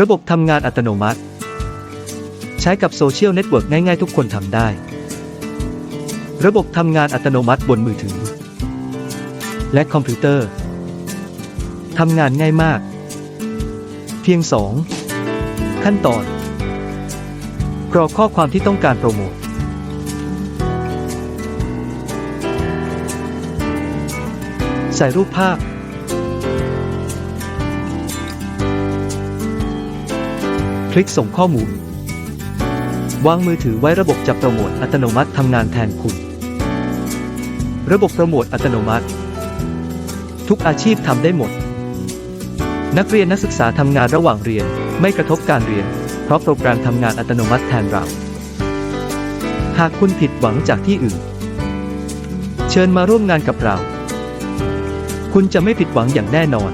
ระบบทำงานอัตโนมัติ ใช้กับโซเชียลเน็ตเวิร์กง่ายๆ ทุกคนทำได้ ระบบทำงานอัตโนมัติบนมือถือ และคอมพิวเตอร์ทำงานง่ายมาก เพียง 2 ขั้นตอนกรอกข้อความที่ต้องการโปรโมทใส่รูปภาพ ลิกส่งข้อมูล วางมือถือไว้ระบบจะโปรโมทอัตโนมัติทำงานแทนคุณ ระบบโปรโมทอัตโนมัติ ทุกอาชีพทำได้หมด นักเรียนนักศึกษาทำงานระหว่างเรียนไม่กระทบการเรียน เพราะโปรแกรมทำงานอัตโนมัติแทนเรา หากคุณผิดหวังจากที่อื่น เชิญมาร่วมงานกับเรา คุณจะไม่ผิดหวังอย่างแน่นอน